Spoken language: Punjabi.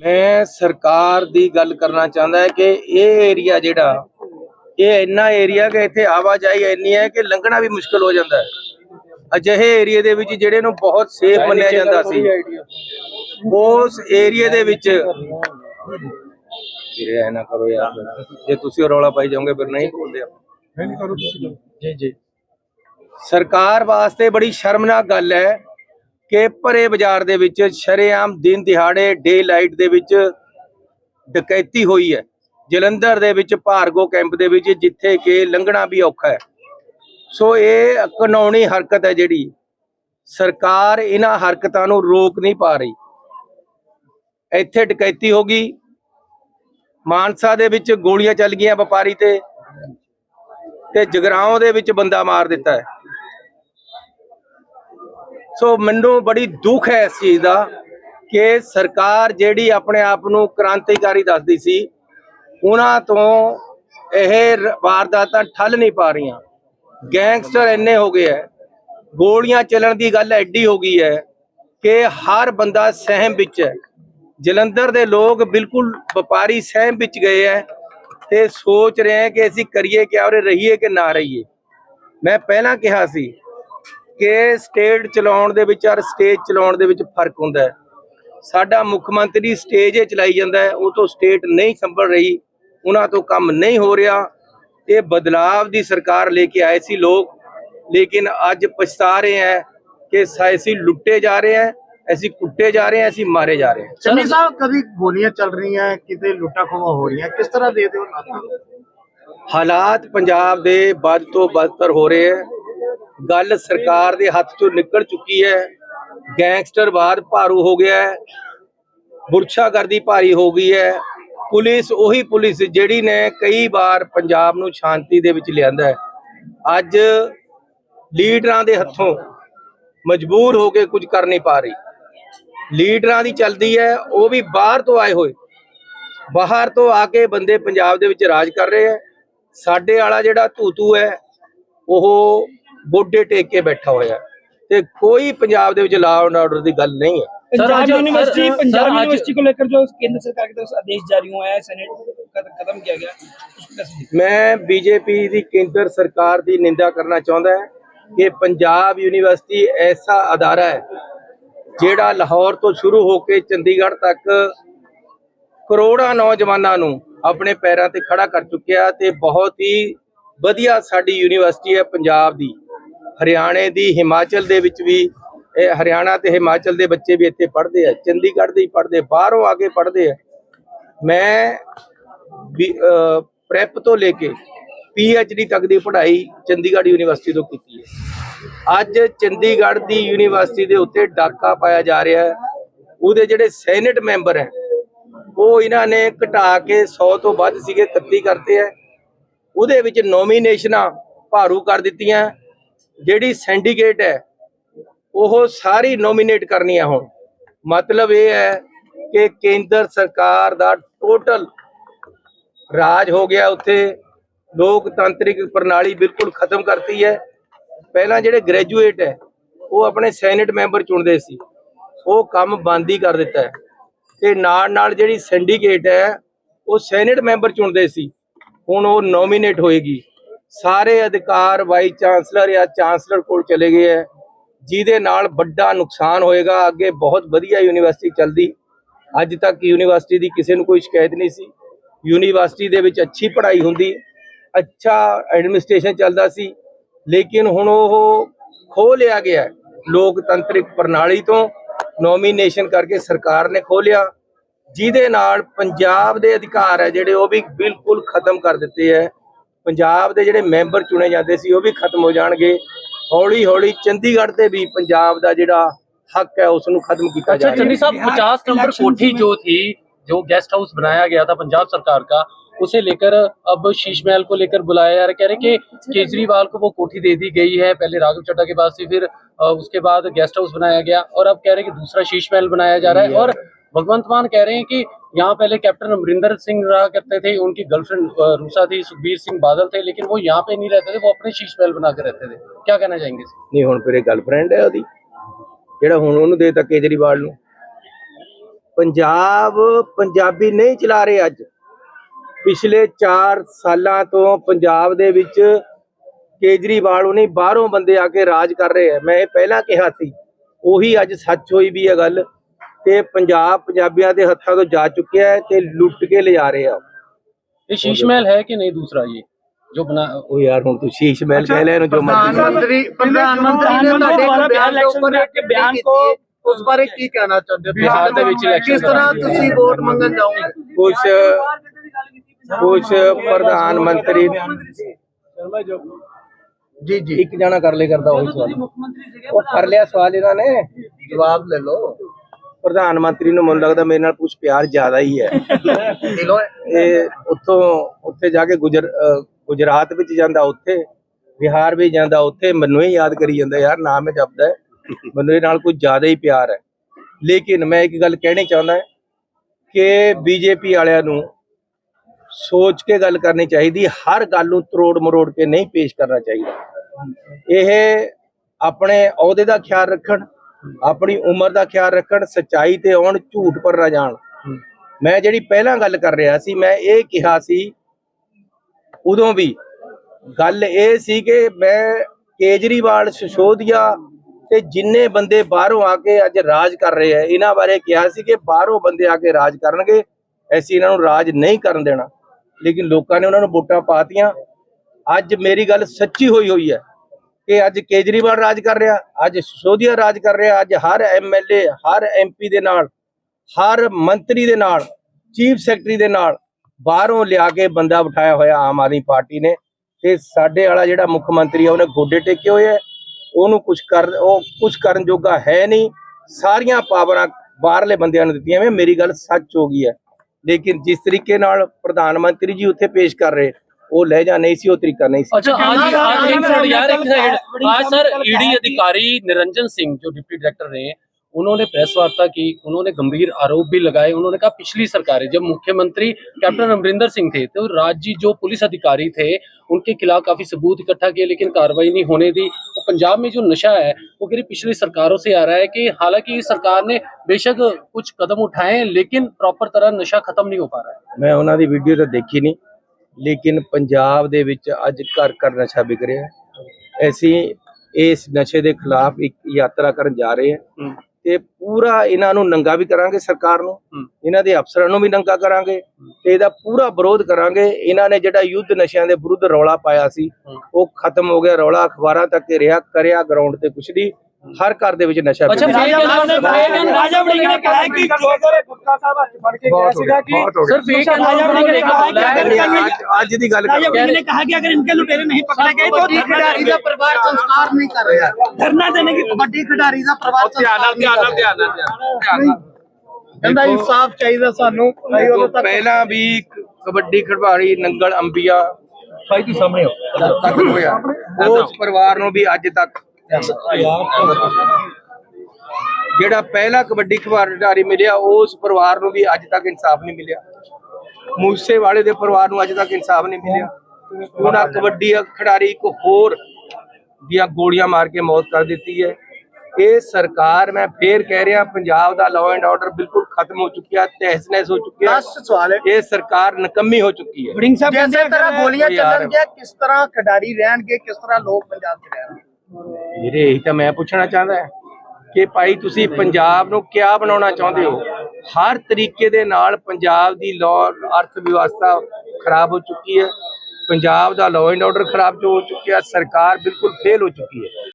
ਮੈਂ ਸਰਕਾਰ ਦੀ ਗੱਲ ਕਰਨਾ ਚਾਹੁੰਦਾ ਹੈ ਕਿ ਇਹ ਏਰੀਆ ਜਿਹੜਾ ਇਹ ਇੰਨਾ ਏਰੀਆ ਕਿ ਇੱਥੇ ਆਵਾਜਾਈ ਇੰਨੀ ਹੈ ਕਿ ਲੰਘਣਾ ਵੀ ਮੁਸ਼ਕਲ ਹੋ ਜਾਂਦਾ ਹੈ। ਅਜਿਹੇ ਏਰੀਆ ਦੇ ਵਿੱਚ ਜਿਹੜੇ ਨੂੰ ਬਹੁਤ ਸੇਫ ਮੰਨਿਆ ਜਾਂਦਾ ਸੀ। ਉਸ ਏਰੀਆ ਦੇ ਵਿੱਚ ਵੀਰੇ ਐ ਨਾ ਕਰੋ ਯਾਰ। ਜੇ ਤੁਸੀਂ ਰੌਲਾ ਪਾਈ ਜਾਓਗੇ ਫਿਰ ਨਹੀਂ ਬੋਲਦੇ ਆਪਾਂ। ਜੀ ਜੀ। ਸਰਕਾਰ ਵਾਸਤੇ ਬੜੀ ਸ਼ਰਮਨਾਕ ਗੱਲ ਹੈ। ਕਿ ਭਰੇ ਬਾਜ਼ਾਰ ਦੇ ਵਿੱਚ ਸ਼ਰੇਆਮ ਦਿਨ ਦਿਹਾੜੇ ਡੇ ਲਾਈਟ ਦੇ ਵਿੱਚ ਡਕੈਤੀ ਹੋਈ ਹੈ। ਜਲੰਧਰ ਦੇ ਵਿੱਚ ਭਾਰਗੋ ਕੈਂਪ ਦੇ ਵਿੱਚ ਜਿੱਥੇ ਕਿ ਲੰਘਣਾ ਵੀ ਔਖਾ ਹੈ। ਸੋ ਇਹ ਕਾਨੂੰਨੀ ਹਰਕਤ ਹੈ ਜਿਹੜੀ ਸਰਕਾਰ ਇਹਨਾਂ ਹਰਕਤਾਂ ਨੂੰ ਰੋਕ ਨਹੀਂ ਪਾ ਰਹੀ। ਇੱਥੇ ਡਕੈਤੀ ਹੋ ਗਈ। ਮਾਨਸਾ ਦੇ ਵਿੱਚ ਗੋਲੀਆਂ ਚੱਲ ਗਈਆਂ ਵਪਾਰੀ ਤੇ ਤੇ ਜਗਰਾਉਂ ਦੇ ਵਿੱਚ ਬੰਦਾ ਮਾਰ ਦਿੱਤਾ ਹੈ। ਸੋ ਮੈਨੂੰ ਬੜੀ ਦੁੱਖ ਹੈ ਇਸ ਚੀਜ਼ ਦਾ ਕਿ ਸਰਕਾਰ ਜਿਹੜੀ ਆਪਣੇ ਆਪ ਨੂੰ ਕ੍ਰਾਂਤੀਕਾਰੀ ਦੱਸਦੀ ਸੀ, ਉਹਨਾਂ ਤੋਂ ਇਹ ਵਾਰਦਾਤਾਂ ਠੱਲ ਨਹੀਂ ਪਾ ਰਹੀਆਂ। ਗੈਂਗਸਟਰ ਇੰਨੇ ਹੋ ਗਏ ਹੈ, ਗੋਲੀਆਂ ਚੱਲਣ ਦੀ ਗੱਲ ਐਡੀ ਹੋ ਗਈ ਹੈ ਕਿ ਹਰ ਬੰਦਾ ਸਹਿਮ ਵਿੱਚ ਹੈ। ਜਲੰਧਰ ਦੇ ਲੋਕ ਬਿਲਕੁਲ ਵਪਾਰੀ ਸਹਿਮ ਵਿੱਚ ਗਏ ਹੈ ਤੇ ਸੋਚ ਰਹੇ ਹੈ ਕਿ ਅਸੀਂ ਕਰੀਏ ਕਿ ਔਰ ਰਹੀਏ ਕਿ ਨਾ ਰਹੀਏ। ਮੈਂ ਪਹਿਲਾਂ ਕਿਹਾ ਸੀ ਕਿ ਸਟੇਟ ਚਲਾਉਣ ਦੇ ਵਿੱਚ ਔਰ ਸਟੇਜ ਚਲਾਉਣ ਦੇ ਵਿੱਚ ਫ਼ਰਕ ਹੁੰਦਾ ਹੈ। ਸਾਡਾ ਮੁੱਖ ਮੰਤਰੀ ਸਟੇਜ 'ਤੇ ਚਲਾਈ ਜਾਂਦਾ ਹੈ ਉਹ ਤੋਂ ਸਟੇਟ ਨਹੀਂ ਸੰਭਲ ਰਹੀ ਉਹਨਾਂ ਤੋਂ ਕੰਮ ਨਹੀਂ ਹੋ ਰਿਹਾ। ਇਹ ਬਦਲਾਵ ਦੀ ਸਰਕਾਰ ਲੈ ਕੇ ਆਏ ਸੀ ਲੋਕ ਲੇਕਿਨ ਅੱਜ ਪਛਤਾ ਰਹੇ ਹੈ ਕਿ ਅਸੀਂ ਲੁੱਟੇ ਜਾ ਰਹੇ ਹੈ ਅਸੀਂ ਕੁੱਟੇ ਜਾ ਰਹੇ ਹਾਂ ਅਸੀਂ ਮਾਰੇ ਜਾ ਰਹੇ ਹਾਂ। ਚੰਨੀ ਸਾਹਿਬ ਕਦੀ ਗੋਲੀਆਂ ਚੱਲ ਰਹੀਆਂ ਕਿਤੇ ਲੁੱਟਾਂ ਖੋਹਾਂ ਹੋ ਰਹੀਆਂ ਕਿਸ ਤਰ੍ਹਾਂ ਦੇ ਦਿਓ ਹਾਲਾਤ? ਪੰਜਾਬ ਦੇ ਵੱਧ ਤੋਂ ਬਦਤਰ ਹੋ ਰਹੇ ਹੈ। ਗੱਲ ਸਰਕਾਰ ਦੇ ਹੱਥ ਚੋਂ ਨਿਕਲ ਚੁੱਕੀ ਹੈ। ਗੈਂਗਸਟਰਵਾਦ ਭਾਰੂ ਹੋ ਗਿਆ ਹੈ। ਬੁਰਛਾਗਰਦੀ ਭਾਰੀ ਹੋ ਗਈ ਹੈ। ਪੁਲਿਸ ਉਹੀ ਪੁਲਿਸ ਜਿਹੜੀ ਨੇ ਕਈ ਵਾਰ ਪੰਜਾਬ ਨੂੰ ਸ਼ਾਂਤੀ ਦੇ ਵਿੱਚ ਲਿਆਂਦਾ ਹੈ। ਅੱਜ ਲੀਡਰਾਂ ਦੇ ਹੱਥੋਂ ਮਜਬੂਰ ਹੋ ਕੇ ਕੁਝ ਕਰ ਨਹੀਂ ਪਾ ਰਹੀ। ਲੀਡਰਾਂ ਦੀ ਚਲਦੀ ਹੈ। ਉਹ ਵੀ ਬਾਹਰ ਤੋਂ ਆਏ ਹੋਏ। ਬਾਹਰ ਤੋਂ ਆ ਕੇ ਬੰਦੇ ਪੰਜਾਬ ਦੇ ਵਿੱਚ ਰਾਜ ਕਰ ਰਹੇ ਹੈ। ਸਾਡੇ ਵਾਲਾ ਜਿਹੜਾ ਧੂਤੂ ਹੈ, ਉਹ ਗੋਡੇ ਟੇਕ ਕੇ ਬੈਠਾ ਹੋਇਆ ਹੈ ਤੇ ਕੋਈ ਪੰਜਾਬ ਦੇ ਵਿੱਚ ਲਾਅ ਐਂਡ ਆਰਡਰ ਦੀ ਗੱਲ ਨਹੀਂ ਹੈ पंजाब आज- यूनिवर्सिटी सर- पंजाब सर, आज- यूनिवर्सिटी को लेकर जो केंद्र सरकार की तरफ से आदेश जारी हुआ है सेनेट का खत्म किया गया उसको कैसे देखते ਮੈਂ ਬੀਜੇਪੀ ਦੀ ਕੇਂਦਰ ਸਰਕਾਰ ਦੀ ਨਿੰਦਾ ਕਰਨਾ ਚਾਹੁੰਦਾ ਹੈ ਕਿ ਪੰਜਾਬ ਯੂਨੀਵਰਸਿਟੀ ਐਸਾ ਅਦਾਰਾ ਹੈ ਜਿਹੜਾ ਲਾਹੌਰ ਤੋਂ ਸ਼ੁਰੂ ਹੋ ਕੇ ਚੰਡੀਗੜ੍ਹ ਤੱਕ ਕਰੋੜਾਂ ਨੌਜਵਾਨਾਂ ਨੂੰ ਆਪਣੇ ਪੈਰਾਂ ਤੇ ਖੜਾ ਕਰ ਚੁੱਕਿਆ ਤੇ ਬਹੁਤ ਹੀ ਵਧੀਆ ਸਾਡੀ ਯੂਨੀਵਰਸਿਟੀ ਹੈ ਪੰਜਾਬ ਦੀ ਹਰਿਆਣੇ ਦੀ ਹਿਮਾਚਲ ਦੇ ਵਿੱਚ ਵੀ ਹਰਿਆਣਾ ਤੇ ਹਿਮਾਚਲ ਦੇ ਬੱਚੇ ਵੀ ਇੱਥੇ ਪੜ੍ਹਦੇ ਆ, ਚੰਡੀਗੜ੍ਹ ਦੇ ਹੀ ਪੜ੍ਹਦੇ ਬਾਹਰੋਂ ਆ ਕੇ ਪੜ੍ਹਦੇ ਆ। ਮੈਂ ਪ੍ਰੈਪ ਤੋਂ ਲੈ ਕੇ ਡੀ ਤੱਕ ਦੀ ਪੜ੍ਹਾਈ ਚੰਡੀਗੜ੍ਹ ਯੂਨੀਵਰਸਿਟੀ ਤੋਂ ਕੀਤੀ ਹੈ। ਅੱਜ ਚੰਡੀਗੜ੍ਹ ਦੀ ਯੂਨੀਵਰਸਿਟੀ ਦੇ ਉੱਤੇ ਡਾਕਾ ਪਾਇਆ ਜਾ ਰਿਹਾ ਹੈ। ਉਹਦੇ ਜਿਹੜੇ ਸੈਨੇਟ ਮੈਂਬਰ ਹੈ, ਉਹ ਇਹਨਾਂ ਨੇ ਘਟਾ ਕੇ 100 ਤੋਂ ਵੱਧ ਸੀਗੇ 31 ਕਰਤੇ ਹੈ। ਉਹਦੇ ਵਿੱਚ ਨੋਮੀਨੇਸ਼ਨਾਂ ਭਾਰੂ ਕਰ ਦਿੱਤੀਆਂ। ਜਿਹੜੀ ਸਿੰਡੀਕੇਟ ਹੈ, ਉਹ ਸਾਰੀ ਨੋਮੀਨੇਟ ਕਰਨੀਆਂ ਹੁਣ। ਮਤਲਬ ਇਹ ਹੈ ਕਿ ਕੇਂਦਰ ਸਰਕਾਰ ਦਾ ਟੋਟਲ ਰਾਜ ਹੋ ਗਿਆ ਉੱਥੇ। ਲੋਕਤੰਤਰਿਕ ਪ੍ਰਣਾਲੀ ਬਿਲਕੁਲ ਖਤਮ ਕਰਤੀ ਹੈ। ਪਹਿਲਾਂ ਜਿਹੜੇ ਗ੍ਰੈਜੂਏਟ ਹੈ, ਉਹ ਆਪਣੇ ਸੈਨੇਟ ਮੈਂਬਰ ਚੁਣਦੇ ਸੀ। ਉਹ ਕੰਮ ਬੰਦ ਹੀ ਕਰ ਦਿੱਤਾ ਹੈ। ਤੇ ਨਾਲ ਨਾਲ ਜਿਹੜੀ ਸਿੰਡੀਕੇਟ ਹੈ, ਉਹ ਸੈਨੇਟ ਮੈਂਬਰ ਚੁਣਦੇ ਸੀ। ਹੁਣ ਉਹ ਨੋਮੀਨੇਟ ਹੋਏਗੀ। ਸਾਰੇ ਅਧਿਕਾਰ ਵਾਈਸ ਚਾਂਸਲਰ ਜਾਂ ਚਾਂਸਲਰ ਕੋਲ ਚਲੇ ਗਏ ਹੈ, ਜਿਹਦੇ ਨਾਲ ਵੱਡਾ ਨੁਕਸਾਨ ਹੋਏਗਾ। ਅੱਗੇ ਬਹੁਤ ਵਧੀਆ ਯੂਨੀਵਰਸਿਟੀ ਚੱਲਦੀ। ਅੱਜ ਤੱਕ ਯੂਨੀਵਰਸਿਟੀ ਦੀ ਕਿਸੇ ਨੂੰ ਕੋਈ ਸ਼ਿਕਾਇਤ ਨਹੀਂ ਸੀ। ਯੂਨੀਵਰਸਿਟੀ ਦੇ ਵਿੱਚ ਅੱਛੀ ਪੜ੍ਹਾਈ ਹੁੰਦੀ, ਅੱਛਾ ਐਡਮਿਨਿਸਟ੍ਰੇਸ਼ਨ ਚੱਲਦਾ ਸੀ, ਲੇਕਿਨ ਹੁਣ ਉਹ ਖੋਹ ਲਿਆ ਗਿਆ ਲੋਕਤੰਤਰਿਕ ਪ੍ਰਣਾਲੀ ਤੋਂ। ਨੋਮੀਨੇਸ਼ਨ ਕਰਕੇ ਸਰਕਾਰ ਨੇ ਖੋਹ ਲਿਆ, ਜਿਹਦੇ ਨਾਲ ਪੰਜਾਬ ਦੇ ਅਧਿਕਾਰ ਹੈ ਜਿਹੜੇ ਉਹ ਵੀ ਬਿਲਕੁਲ ਖਤਮ ਕਰ ਦਿੱਤੇ ਹੈ। ਪੰਜਾਬ ਦੇ ਜਿਹੜੇ ਮੈਂਬਰ ਚੁਣੇ ਜਾਂਦੇ ਸੀ ਉਹ ਵੀ ਖਤਮ ਹੋ ਜਾਣਗੇ ਹੌਲੀ ਹੌਲੀ ਚੰਡੀਗੜ੍ਹ ਤੇ ਵੀ ਪੰਜਾਬ ਦਾ ਜਿਹੜਾ ਹੱਕ ਹੈ ਉਸ ਨੂੰ ਖਤਮ ਕੀਤਾ अच्छा ਜਾ चन्नी ਰਿਹਾ साहब पचास नंबर इलेक्शन कोठी में- जो थी जो गेस्ट हाउस बनाया गया था पंजाब सरकार का उसे लेकर अब शीश महल को लेकर बुलाया जा रहा है कह रहे हैं कि केजरीवाल को वो कोठी दे दी गई है पहले राघव चड्डा के पास से फिर अ, उसके बाद गेस्ट हाउस बनाया गया और अब कह रहे हैं कि दूसरा शीश महल बनाया जा रहा है और भगवंत मान कह रहे हैं कि यहाँ पहले कैप्टन अमरिंदर सिंह रहा करते थे उनकी गर्लफ्रेंड रूसा थी सुखबीर सिंह बादल थे लेकिन वो यहाँ पे नहीं रहते थे वो अपने शीश महल बना कर रहते थे क्या कहना चाहेंगे इस ਨਹੀਂ ਹੁਣ ਫਿਰ ਇਹ ਗਰਲਫ੍ਰੈਂਡ ਹੈ ਉਹਦੀ ਜਿਹੜਾ ਹੁਣ ਉਹਨੂੰ ਦੇਤਾ ਕੇਜਰੀਵਾਲ ਨੂੰ ਪੰਜਾਬ ਪੰਜਾਬੀ ਨਹੀਂ ਚਲਾ ਰਹੇ ਅੱਜ ਪਿਛਲੇ 4 ਸਾਲਾਂ ਤੋਂ ਪੰਜਾਬ ਦੇ ਵਿੱਚ ਕੇਜਰੀਵਾਲ ਉਹਨੇ ਬਾਹਰੋਂ ਬੰਦੇ ਆ ਕੇ ਰਾਜ ਕਰ ਰਹੇ ਆ ਮੈਂ ਇਹ ਪਹਿਲਾਂ ਕਿਹਾ ਸੀ ਉਹੀ ਅੱਜ ਸੱਚ ਹੋਈ ਵੀ ਹੈ ਗੱਲ ਤੇ ਪੰਜਾਬ ਪੰਜਾਬੀਆਂ ਦੇ ਹੱਥਾਂ ਤੋਂ ਜਾ ਚੁੱਕਿਆ ਹੈ ਤੇ ਲੁੱਟ ਕੇ ਲਿਜਾ ਰਹੇ ਆ। ਇਹ ਸ਼ੀਸ਼ ਮਹਿਲ ਹੈ ਕਿ ਨਹੀਂ ਦੂਸਰਾ ਇਹ ਜੋ ਬਣਾ ਉਹ ਯਾਰ ਹੁਣ ਤੂੰ ਸ਼ੀਸ਼ ਮਹਿਲ ਕਹਿ ਲੈ ਇਹਨੂੰ ਜੋ ਮੰਤਰੀ ਪ੍ਰਧਾਨ ਮੰਤਰੀ ਨੇ ਤੁਹਾਡੇ ਬਿਆਨ ਇਲੈਕਸ਼ਨ ਦੇ ਬਿਆਨ ਕੋ ਉਸ ਬਾਰੇ ਕੀ ਕਹਿਣਾ ਚਾਹੁੰਦੇ ਹੋ? ਬਿਹਾਰ ਦੇ ਵਿੱਚ ਇਲੈਕਸ਼ਨ ਕਿਸ ਤਰ੍ਹਾਂ ਤੁਸੀਂ ਵੋਟ ਮੰਗਣ ਜਾਓਗੇ? ਕੁਝ ਕੁਝ ਪ੍ਰਧਾਨ ਮੰਤਰੀ ਜੀ ਜੀ ਇੱਕ ਜਣਾ ਕਰ ਲੈ ਕਰਦਾ ਉਹੀ ਸਵਾਲ। ਉਹ ਕਰ ਲਿਆ ਸਵਾਲ ਇਹਨਾਂ ਨੇ। ਜਵਾਬ ਲੈ ਲਓ। ਪ੍ਰਧਾਨ ਮੰਤਰੀ ਨੂੰ ਮੈਨੂੰ ਲੱਗਦਾ ਮੇਰੇ ਨਾਲ ਕੁਝ ਪਿਆਰ ਜ਼ਿਆਦਾ ਹੀ ਹੈ। ਇਹ ਉੱਥੋਂ ਉੱਥੇ ਜਾ ਕੇ ਗੁਜਰ ਗੁਜਰਾਤ ਵਿੱਚ ਜਾਂਦਾ ਉੱਥੇ ਬਿਹਾਰ ਵੀ ਜਾਂਦਾ ਉੱਥੇ ਮੈਨੂੰ ਹੀ ਯਾਦ ਕਰੀ ਜਾਂਦਾ ਯਾਰ ਨਾਮ ਹੈ ਜਪਦਾ ਮੈਨੂੰ ਇਹ ਨਾਲ ਕੁਝ ਜ਼ਿਆਦਾ ਹੀ ਪਿਆਰ ਹੈ। ਲੇਕਿਨ ਮੈਂ ਇੱਕ ਗੱਲ ਕਹਿਣੀ ਚਾਹੁੰਦਾ ਹਾਂ ਕਿ ਬੀਜੇਪੀ ਵਾਲਿਆਂ ਨੂੰ ਸੋਚ ਕੇ ਗੱਲ ਕਰਨੀ ਚਾਹੀਦੀ ਹਰ ਗੱਲ ਨੂੰ ਤਰੋੜ ਮਰੋੜ ਕੇ ਨਹੀਂ ਪੇਸ਼ ਕਰਨਾ ਚਾਹੀਦਾ। ਇਹ ਆਪਣੇ ਅਹੁਦੇ ਦਾ ਖਿਆਲ ਰੱਖਣ ਆਪਣੀ ਉਮਰ ਦਾ ਖਿਆਲ ਰੱਖਣ ਸੱਚਾਈ ਤੇ ਆਉਣ ਝੂਠ ਪਰ ਨਾ ਜਾਣ ਮੈਂ ਜਿਹੜੀ ਪਹਿਲਾਂ ਗੱਲ ਕਰ ਰਿਹਾ ਸੀ ਮੈਂ ਇਹ ਕਿਹਾ ਸੀ ਉਦੋਂ ਵੀ ਗੱਲ ਇਹ ਸੀ ਕਿ ਮੈਂ ਕੇਜਰੀਵਾਲ ਸਿਸੋਦੀਆ ਤੇ ਜਿੰਨੇ ਬੰਦੇ ਬਾਹਰੋਂ ਆ ਕੇ ਅੱਜ ਰਾਜ ਕਰ ਰਹੇ ਆ ਇਹਨਾਂ ਬਾਰੇ ਕਿਹਾ ਸੀ ਕਿ ਬਾਹਰੋਂ ਬੰਦੇ ਆ ਕੇ ਰਾਜ ਕਰਨਗੇ ਅਸੀਂ ਇਹਨਾਂ ਨੂੰ ਰਾਜ ਨਹੀਂ ਕਰਨ ਦੇਣਾ। ਲੇਕਿਨ ਲੋਕਾਂ ਨੇ ਉਹਨਾਂ ਨੂੰ ਵੋਟਾਂ ਪਾਤੀਆਂ। ਅੱਜ ਮੇਰੀ ਗੱਲ ਸੱਚੀ ਹੋਈ ਹੋਈ ਹੈ। ਕਿ ਅੱਜ ਕੇਜਰੀਵਾਲ ਰਾਜ ਕਰ ਰਿਹਾ, ਅੱਜ ਸਿਸੋਦੀਆ ਰਾਜ ਕਰ ਰਿਹਾ, ਅੱਜ ਹਰ ਐਮਐਲਏ ਹਰ ਐਮਪੀ ਦੇ ਨਾਲ, ਹਰ ਮੰਤਰੀ ਦੇ ਨਾਲ, ਚੀਫ ਸੈਕਟਰੀ ਦੇ ਨਾਲ ਬਾਹਰੋਂ ਲਿਆ ਕੇ ਬੰਦਾ ਬਿਠਾਇਆ ਹੋਇਆ ਆਮ ਆਦਮੀ ਪਾਰਟੀ ਨੇ ਤੇ ਸਾਡੇ ਵਾਲਾ ਜਿਹੜਾ ਮੁੱਖ ਮੰਤਰੀ ਆ, ਉਹਨੇ ਗੋਡੇ ਟੇਕੇ ਹੋਏ ਆ, ਉਹਨੂੰ ਕੁਝ ਕਰ, ਉਹ ਕੁਝ ਕਰਨ ਜੋਗਾ ਹੈ ਨਹੀਂ, ਸਾਰੀਆਂ ਪਾਵਰਾਂ ਬਾਹਰਲੇ ਬੰਦਿਆਂ ਨੂੰ ਦਿੱਤੀਆਂ ਵੇ ਮੇਰੀ ਗੱਲ ਸੱਚ ਹੋ ਗਈ ਹੈ। ਲੇਕਿਨ ਜਿਸ ਤਰੀਕੇ ਨਾਲ ਪ੍ਰਧਾਨ ਮੰਤਰੀ ਜੀ ਉੱਥੇ ਪੇਸ਼ ਕਰ ਰਹੇ ਉਹ ਲਹਿਜਾ ਨਹੀਂ ਸੀ ਉਹ ਤਰੀਕਾ ਨਹੀਂ ਸੀ अच्छा आज आज एक मिनट यार एक सेकंड आज सर ईडी अधिकारी निरंजन सिंह जो डिप्टी डायरेक्टर रहे उन्होंने प्रेस वार्ता की उन्होंने गंभीर आरोप भी लगाए उन्होंने कहा पिछली सरकारें जब मुख्यमंत्री कैप्टन अमरिंदर सिंह थे तो राज्य जो पुलिस अधिकारी थे उनके खिलाफ काफी सबूत इकट्ठा किए लेकिन कार्रवाई नहीं होने दी तो पंजाब में जो नशा है वो करीब पिछली सरकारों से आ रहा है कि हालांकि इस सरकार ने बेशक कुछ कदम उठाए हैं लेकिन प्रॉपर तरह नशा खत्म नहीं हो पा रहा है ਮੈਂ ਉਹਨਾਂ ਦੀ ਵੀਡੀਓ ਤਾਂ ਦੇਖੀ ਨਹੀਂ ਲੇਕਿਨ ਪੰਜਾਬ ਦੇ ਵਿੱਚ ਅੱਜ ਘਰ ਘਰ ਨਸ਼ਾ ਵਿਕ ਰਿਹਾ ਹੈ। ਅਸੀਂ ਇਸ ਨਸ਼ੇ ਦੇ ਖਿਲਾਫ ਇੱਕ ਯਾਤਰਾ ਕਰਨ ਜਾ ਰਹੇ ਹਾਂ। ਤੇ ਪੂਰਾ ਇਹਨਾਂ ਨੂੰ ਨੰਗਾ ਵੀ ਕਰਾਂਗੇ ਸਰਕਾਰ ਨੂੰ। ਇਹਨਾਂ ਦੇ ਅਫਸਰਾਂ ਨੂੰ ਵੀ ਨੰਗਾ ਕਰਾਂਗੇ। ਤੇ ਇਹਦਾ ਪੂਰਾ ਵਿਰੋਧ ਕਰਾਂਗੇ। ਇਹਨਾਂ ਨੇ ਜਿਹੜਾ ਯੁੱਧ ਨਸ਼ਿਆਂ ਦੇ ਵਿਰੁੱਧ ਰੌਲਾ ਪਾਇਆ ਸੀ ਉਹ ਖਤਮ ਹੋ ਗਿਆ। ਰੌਲਾ ਅਖਬਾਰਾਂ ਤੱਕ ਰਿਹਾ। ਕਰਿਆ ਗਰਾਊਂਡ ਤੇ ਕੁਛ ਨਹੀਂ। ਹਰ ਘਰ ਦੇ ਵਿੱਚ ਨਸ਼ਾ अच्छा ਵਿਕ ਰਿਹਾ। Fake Raja announce fake Raja Warring ने कहा है कि जो अगर गुटखा साहब आज बढ़ के गया सीगा कि ਬਹੁਤ ਹੋ ਗਿਆ sir fake Raja announce Warring ने कहा है कि बोला है अगर ਅੱਜ ਅੱਜ ਦੀ ਗੱਲ राजा ਕਰਾਂਗੇ वड़िंग ने कहा कि अगर इनके लुटेरे नहीं पकड़े गए तो ਵੱਡੀ धरना ਖਿਡਾਰੀ ਦਾ देंगे। ਪਰਿਵਾਰ ਸੰਸਕਾਰ ਨਹੀਂ ਕਰ ਰਿਹਾ धरना देने की ਵੱਡੀ ਖਿਡਾਰੀ ਦਾ ਪਰਿਵਾਰ ਸੰਸਕਾਰ ਨਹੀਂ ਕਰ ਰਿਹਾ ਕਹਿੰਦਾ ਦੇਖੋ, ਇਨਸਾਫ ਚਾਹੀਦਾ ਸਾਨੂੰ ਅਸੀਂ ਉਦੋਂ ਦੇਖੋ, ਤੱਕ ਪਹਿਲਾਂ ਵੀ ਕ- ਕਬੱਡੀ ਖਿਡਾਰੀ ਨੰਗਲ ਅੰਬੀਆ ਭਾਈ ਤੂੰ ਸਾਹਮਣੇ ਹੋ ਤੱਕ ਹੋਇਆ ਉਸ ਪਰਿਵਾਰ ਨੂੰ ਵੀ ਅੱਜ ਤੱਕ ਜਿਹੜਾ ਪਹਿਲਾ ਕਬੱਡੀ ਖਿਡਾਰੀ ਮਿਲਿਆ ਉਸ ਪਰਿਵਾਰ ਨੂੰ ਵੀ ਅੱਜ ਤੱਕ ਇਨਸਾਫ ਨਹੀਂ ਮਿਲਿਆ। ਮੂਸੇ ਵਾਲੇ ਦੇ ਪਰਿਵਾਰ ਨੂੰ ਅੱਜ ਤੱਕ ਇਨਸਾਫ ਨਹੀਂ ਮਿਲਿਆ। ਉਹਨਾਂ ਕਬੱਡੀ ਖਿਡਾਰੀ ਕੋ ਹੋਰ ਦੀਆਂ ਗੋਲੀਆਂ ਮਾਰ ਕੇ ਮੌਤ ਕਰ ਦਿੱਤੀ ਹੈ। ਇਹ ਸਰਕਾਰ ਮੈਂ ਫੇਰ ਕਹਿ ਰਿਹਾ ਪੰਜਾਬ ਦਾ ਲਾਅ ਐਂਡ ਆਰਡਰ ਬਿਲਕੁਲ ਖਤਮ ਹੋ ਚੁੱਕਿਆ ਤਹਿਸ-ਨਹਿਸ ਹੋ ਚੁੱਕਿਆ। ਲਾਸਟ ਸਵਾਲ ਹੈ ਇਹ ਸਰਕਾਰ ਨਕਮੀ ਹੋ ਚੁੱਕੀ ਹੈ। ਜਿਸ ਤਰ੍ਹਾਂ ਗੋਲੀਆਂ ਚੱਲਣਗੀਆਂ ਕਿਸ ਤਰ੍ਹਾਂ ਖਿਡਾਰੀ ਰਹਿਣਗੇ ਕਿਸ ਤਰ੍ਹਾਂ ਲੋਕ ਪੰਜਾਬ ਦੇ ਰਹਿਣਗੇ? ਵੀਰੇ, ਇਹੀ ਤਾਂ ਮੈਂ ਪੁੱਛਣਾ ਚਾਹੁੰਦਾ ਕਿ ਭਾਈ ਤੁਸੀਂ ਪੰਜਾਬ ਨੂੰ ਕਿਆ ਬਣਾਉਣਾ ਚਾਹੁੰਦੇ ਹੋ? ਹਰ ਤਰੀਕੇ ਦੇ ਨਾਲ ਪੰਜਾਬ ਦੀ ਲਾਅ ਅਰਥ ਵਿਵਸਥਾ ਖਰਾਬ ਹੋ ਚੁੱਕੀ ਹੈ, ਪੰਜਾਬ ਦਾ ਲਾਅ ਐਂਡ ਆਰਡਰ ਖਰਾਬ ਜੋ ਹੋ ਚੁੱਕਿਆ, ਸਰਕਾਰ ਬਿਲਕੁਲ ਫੇਲ ਹੋ ਚੁੱਕੀ ਹੈ।